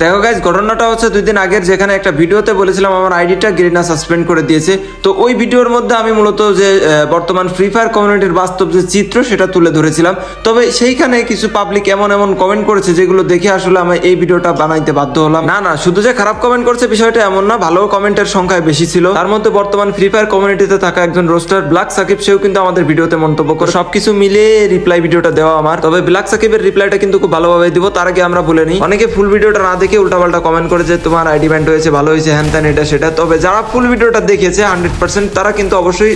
দেখো গাইজ ঘটনাটা হচ্ছে দুই দিন আগের, যেখানে একটা ভিডিওতে বলেছিলাম আমার আইডিটা গেরিনা সাসপেন্ড করে দিয়েছে। তো ওই ভিডিওর মধ্যে আমি মূলত যে বর্তমান ফ্রি ফায়ার কমিউনিটির বাস্তব যে চিত্র, সেটা তুলে ধরেছিলাম। তবে সেইখানে কিছু পাবলিক এমন এমন কমেন্ট করেছে, যেগুলো দেখে আসলে আমি এই ভিডিওটা বানাইতে বাধ্য হলাম। না না, শুধু যে খারাপ কমেন্ট করছে, বিষয়টা এমন না, ভালো কমেন্টের সংখ্যায় বেশি ছিল। তার মধ্যে বর্তমান ফ্রি ফায়ার কমিউনিটিতে থাকা একজন রোস্টার ব্ল্যাক সাকিব সেও কিন্তু আমাদের ভিডিওতে মন্তব্য করে সবকিছু মিলিয়ে রিপ্লাই ভিডিওটা দেওয়া আমার। তবে ব্ল্যাক সাকিবের রিপ্লাইটা কিন্তু খুব ভালোভাবে দিব, তার আগে আমরা বলে নিই। অনেকে ফুল ভিডিওটা না দেখে উল্টাপাল্টা কমেন্ট করে যে তোমার আইডি ব্যান্ড হয়েছে, ভালো হয়েছে, হ্যান ত্যান, এটা, সেটা। তবে যারা ফুল ভিডিওটা দেখেছে হান্ড্রেড পার্সেন্ট তারা কিন্তু অবশ্যই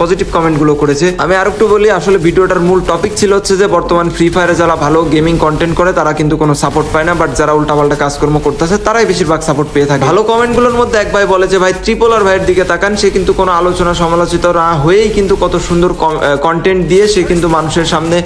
পজিটিভ কমেন্টগুলো করেছে। আমি আর একটু বলি, আসলে ভিডিওটার মূল টপিক ছিল হচ্ছে যে, বর্তমান ফ্রি ফায়ারে যারা ভালো গেমিং কন্টেন্ট করে, তারা কিন্তু কোনো সাপোর্ট পায় না। বাট যারা উল্টাপাল্টা কাজকর্ম করতেছে, তারাই বেশিরভাগ সাপোর্ট পেয়ে থাকে। ভালো কমেন্টগুলোর মধ্যে এক ভাই বলে যে, ভাই ত্রিপোলার ভাইয়ের দিকে তাকান। সে কিন্তু কোনো আলোচনা সমালোচিত না হয়েই কিন্তু কত সুন্দর কন্টেন্ট দিয়ে সে কিন্তু মানুষের সামনে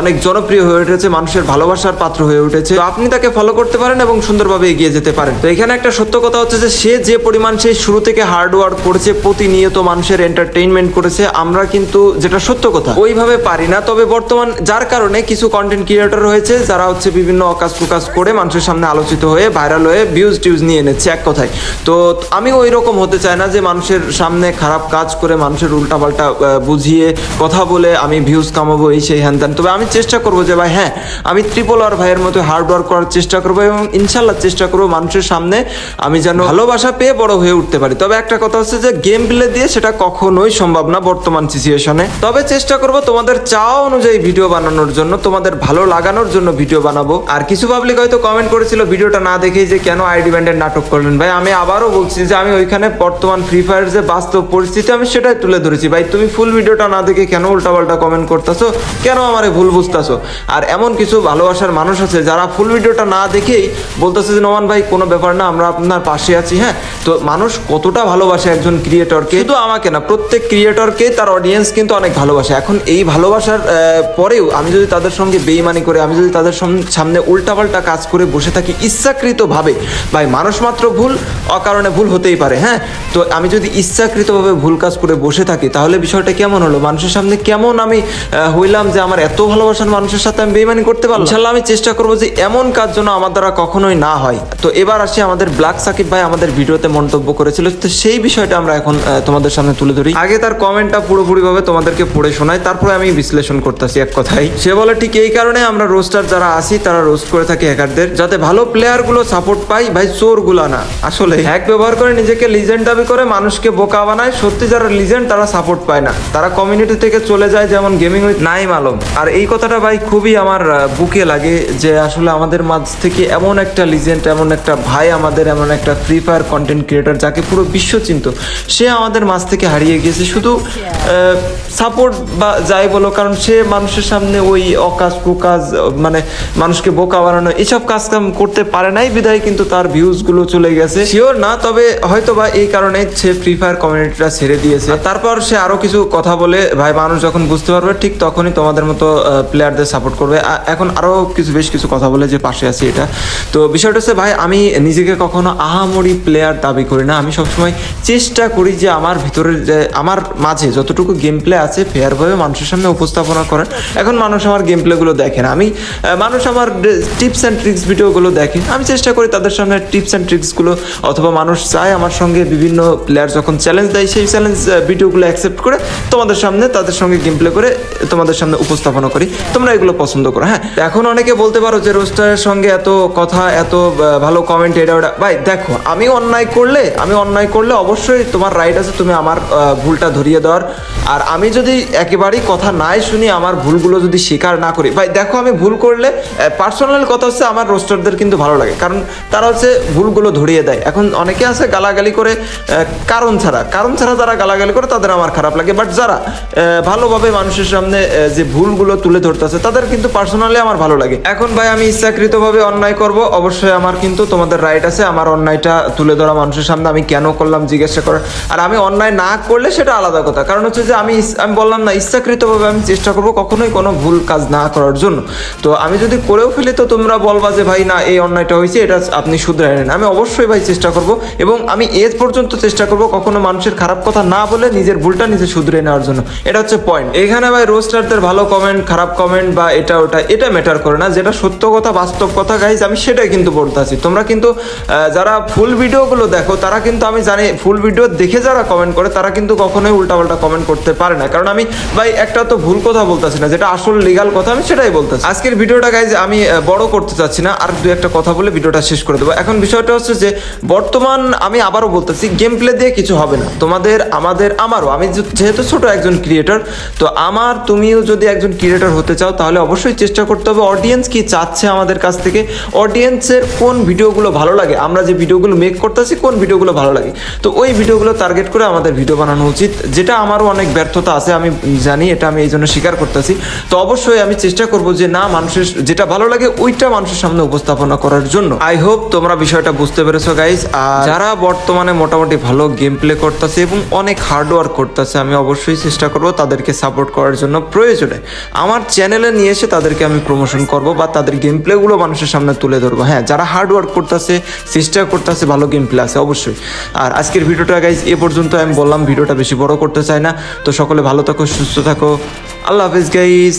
অনেক জনপ্রিয় হয়ে উঠেছে, মানুষের ভালোবাসার পাত্র হয়ে উঠেছে। আপনি তাকে ফলো করতে পারেন এবং সুন্দরভাবে এগিয়ে যেতে পারেন। তো এখানে একটা সত্য কথা হচ্ছে যে, সে যে পরিমাণ সেই শুরু থেকে হার্ড ওয়ার্ক করেছে, প্রতিনিয়ত মানুষের এন্টারটেইনমেন্ট করেছে, আমরা কিন্তু যেটা সত্য কথা, ওইভাবে পারি না। তবে বর্তমান যার কারণে কিছু কন্টেন্ট ক্রিয়েটর হয়েছে যারা হচ্ছে বিভিন্ন অকাজ প্রকাশ করে মানুষের সামনে আলোচিত হয়ে ভাইরাল হয়ে ভিউজ টিউজ নিয়ে এনেছে এক কথায়। তো আমি ওই রকম হতে চাই না যে, মানুষের সামনে খারাপ কাজ করে মানুষের উল্টাপাল্টা বুঝিয়ে কথা বলে আমি ভিউজ কামাবো, এই সেই হ্যান তবে আমি চেষ্টা করব যে, ভাই হ্যাঁ আমি ত্রিপল আর ভাইয়ের মতো হার্ড ওয়ার্ক করার চেষ্টা করব এবং ইনশাল্লাহ চেষ্টা করব মানুষের সামনে। আমি যেন ভালোবাসা পেয়ে বড় হয়ে উঠতে পারি। তবে একটা কথা হচ্ছে যে গেম প্লে দিয়ে সেটা কখনোই সম্ভব না বর্তমান সিচুয়েশনে তবে চেষ্টা করব তোমাদের চাওয়া অনুযায়ী ভিডিও বানানোর জন্য, তোমাদের ভালো লাগানোর জন্য ভিডিও বানাবো। আর কিছু পাবলিক হয়তো কমেন্ট করেছিল ভিডিওটা না দেখেই যে, কেন আইডি ব্যান্ডের নাটক করলেন? ভাই, আমি আবারও বলছি যে, আমি ওইখানে বর্তমান ফ্রি ফায়ার যে বাস্তব পরিস্থিতি, আমি সেটাই তুলে ধরেছি। ভাই, তুমি ফুল ভিডিওটা না দেখে কেন উল্টাপাল্টা কমেন্ট করতেছো? কেন আমারে ভুল বুঝতেছো? আর এমন কিছু ভালোবাসার মানুষ আছে যারা ফুল ভিডিওটা না দেখেই বলতেছে যে নোমান ভাই কোনো ব্যাপার না আমরা আপনার পাশে আছি হ্যাঁ? তো মানুষ কতটা ভালোবাসে একজন ক্রিয়েটরকে শুধু আমাকে না প্রত্যেক ক্রিয়েটরকে তার অডিয়েন্স কিন্তু অনেক ভালোবাসে। এখন এই ভালোবাসার পরেও আমি যদি তাদের সঙ্গে বেইমানি করে আমি যদি তাদের সামনে উল্টাপাল্টা কাজ করে বসে থাকি ইচ্ছাকৃতভাবে ভাই মানুষ মাত্র ভুল অকারণে ভুল হতেই পারে হ্যাঁ? তো আমি যদি ইচ্ছাকৃতভাবে ভুল কাজ করে বসে থাকি তাহলে বিষয়টা কেমন হলো? মানুষের সামনে কেমন আমি হইলাম যে আমার এত ভালোবাসার মানুষের সাথে আমি বেইমানি করতে পারলাম? ইনশাল্লাহ আমি চেষ্টা করব যে এমন কাজ যেন আমার দ্বারা কখনোই না হয়। তো এবার আসি আমাদের ব্ল্যাক সাকিব ভাই আমাদের ভিডিওতে মন্তব্য করেছিল। তো সেই বিষয়টা আমরা এখন তোমাদের সামনে তুলে ধরি। আগে তার কমেন্টটা পুরোপুরি ভাবে তোমাদেরকে পড়ে শোনাই, তারপরে আমি বিশ্লেষণ করতেছি এক কথাই সে বলে, ঠিক এই কারণে আমরা রোস্টার যারা আসি তারা রোস্ট করে থাকি হ্যাকারদের যাতে ভালো প্লেয়ারগুলো সাপোর্ট পাই। ভাই চোরগুলা না, আসলে। হ্যাক ব্যবহার করে নিজেকে লিজেন্ড দাবি করে মানুষকে বোকা বানায়। সত্যি যারা লিজেন্ড তারা সাপোর্ট পায় না। তারা কমিউনিটি থেকে চলে যায় যেমন গেমিং উইথ নাইম আলম। আর এই কথাটা ভাই খুবই আমার বুকে লাগে যে আসলে আমাদের মাঝ থেকে এমন একটা লিজেন্ড এমন একটা ভাই, আমাদের এমন একটা ফ্রি ফায়ার কন্টেন্ট ক্রিয়েটার যাকে পুরো বিশ্ব চিনত। সে আমাদের মাছ থেকে হারিয়ে গিয়েছে। শুধু সাপোর্ট বা যাই বলো কারণ সে মানুষের সামনে ওই অকাজ কুকাজ মানে মানুষকে বোকা বানানো এসব কাজ কাম করতে পারে নাই বিধায় কিন্তু তার ভিউজগুলো চলে গেছে। শিওর না তবে হয়তো বা এই কারণে সে ফ্রি ফায়ার কমিউনিটিটা ছেড়ে দিয়েছে। তারপর সে আরও কিছু কথা বলে ভাই মানুষ যখন বুঝতে পারবে ঠিক তখনই তোমাদের মতো প্লেয়ারদের সাপোর্ট করবে। এখন আরও কিছু বেশ কিছু কথা বলে যে পাশে আছি এটা। তো বিষয়টা হচ্ছে ভাই আমি নিজেকে কখনো আহামরি প্লেয়ার দাবি করি না। আমি সবসময় চেষ্টা করি যে আমার ভিতরে যে আমার মাঝে যতটুকু গেম প্লে আছে ফেয়ারভাবে মানুষের সামনে উপস্থাপনা করেন। এখন মানুষ আমার গেম প্লেগুলো দেখে না। আমি মানুষ আমার টিপস অ্যান্ড ট্রিক্স ভিডিওগুলো দেখে। আমি চেষ্টা করি তাদের সামনে টিপস অ্যান্ড ট্রিক্সগুলো অথবা মানুষ চায় আমার সঙ্গে বিভিন্ন প্লেয়ার যখন চ্যালেঞ্জ দেয়, সেই চ্যালেঞ্জ ভিডিওগুলো অ্যাকসেপ্ট করে তোমাদের সামনে, তাদের সঙ্গে গেম প্লে করে তোমাদের সামনে উপস্থাপনা করি। তোমরা এগুলো পছন্দ করো হ্যাঁ? এখন অনেকে বলতে পারো যে, রোস্টারের সঙ্গে এত কথা, এত ভালো কমেন্ট এটা, ওটা। ভাই, দেখো, আমি অন্যায় করলে, আমি অন্যায় করলে অবশ্যই তোমার রাইট আছে, তুমি আমার ভুলটা ধরিয়ে দেওয়ার আর আমি যদি একেবারেই কথা নাই শুনি, আমার ভুলগুলো যদি স্বীকার না করি, ভাই দেখো আমি ভুল করলে পার্সোনাল কথা হচ্ছে আমার রোস্টারদের কিন্তু ভালো লাগে, কারণ তারা হচ্ছে ভুলগুলো ধরিয়ে দেয়। এখন অনেকে আছে গালাগালি করে কারণ ছাড়া কারণ ছাড়া যারা গালাগালি করে, তাদের আমার খারাপ লাগে। বাট যারা ভালোভাবে মানুষের সামনে যে ভুলগুলো তুলে ধরতেছে, তাদের কিন্তু পার্সোনালি আমার ভালো লাগে। এখন ভাই আমি ইচ্ছাকৃতভাবে অন্যায় করব, অবশ্যই আমার কিন্তু তোমাদের রাইট আছে, আমার অন্যায়টা তুলে ধরা মানুষের সামনে আমি কেন করলাম, জিজ্ঞাসা করার। আর আমি অন্যায় না করলে সেটা আলাদা কথা, কারণ হচ্ছে যে আমি আমি বললাম না, ইচ্ছাকৃতভাবে আমি চেষ্টা করব কখনোই কোনো ভুল কাজ না করার জন্য। তো আমি যদি করেও ফেলি তো তোমরা বলবা যে, ভাই, না, এই অন্যায়টা হয়েছে, এটা আপনি শুধরাই নেন আমি অবশ্যই ভাই চেষ্টা করব এবং আমি এজ পর্যন্ত চেষ্টা করব কখনো মানুষের খারাপ কথা না বলে নিজের ভুলটা নিজে শুধরে নেওয়ার জন্য। এটা হচ্ছে পয়েন্ট এখানে ভাই রোস্টারদের ভালো কমেন্ট খারাপ কমেন্ট বা এটা, ওটা, এটা ম্যাটার করে না। যেটা সত্য কথা, বাস্তব কথা গাইজ আমি সেটাই কিন্তু বলতেছি তোমরা কিন্তু যারা ফুল ভিডিওগুলো দেখো, তারা কিন্তু আমি জানি ফুল ভিডিও দেখে যারা কমেন্ট করে, তারা কিন্তু কখনোই উল্টাপাল্টা কমেন্ট করতে পারে না। কারণ আমি, ভাই, একটা তো ভুল কথা বলতেছি না, যেটা আসল লিগাল কথা, আমি সেটাই বলতেছি। আজকের ভিডিওটা গাইজ আমি বড় করতে চাচ্ছি না, আর দু একটা কথা বলে ভিডিওটা শেষ করে দেবো। এখন বিষয়টা হচ্ছে যে, বর্তমান আমি আবারও বলতেছি গেম প্লে দিয়ে কিছু হবে না। তোমাদের, আমাদের, আমারও, আমি যেহেতু ছোট একজন ক্রিয়েটর তো আমার, তুমিও যদি একজন ক্রিয়েটর হতে চাও, তাহলে অবশ্যই চেষ্টা করতে হবে অডিয়েন্স কি চাচ্ছে আমাদের কাছ থেকে অডিয়েন্সের কোন ভিডিওগুলো ভালো লাগে, আমরা যে ভিডিওগুলো মেক করতেছি, কোন ভিডিওগুলো ভালো লাগে। তো ওই ভিডিওগুলো টার্গেট করে আমাদের ভিডিও বানানো উচিত, যেটা আমারও অনেক ব্যর্থতা আছে, আমি জানি, এটা আমি এই জন্য স্বীকার করতেছি। তো অবশ্যই আমি চেষ্টা করব যে না, মানুষের যেটা ভালো লাগে, ওইটা মানুষের সামনে উপস্থাপনা করার জন্য। আই হোপ তোমরা বিষয়টা বুঝতে পেরেছ গাইজ আর যারা বর্তমানে মোটামুটি ভালো গেম প্লে করতেছে এবং অনেক হার্ড ওয়ার্ক করতেছে, আমি অবশ্যই চেষ্টা করব তাদেরকে সাপোর্ট করার জন্য প্রয়োজনে। আমার চ্যানেলে নিয়ে এসে তাদেরকে আমি প্রমোশন করব বা তাদের গেম প্লেগুলো মানুষের সামনে তুলে ধরবো। হ্যাঁ যারা হার্ড ওয়ার্ক করতেছে, চেষ্টা করতেছে, ভালো গেম প্লে আছে, অবশ্যই। আর আজকের ভিডিওটা গাইজ এ পর্যন্ত আমি বললাম ভিডিওটা বেশি বড় করতে চাই না। তো সকলে ভালো থাকো সুস্থ থাকো। আল্লাহ হাফিজ গাইজ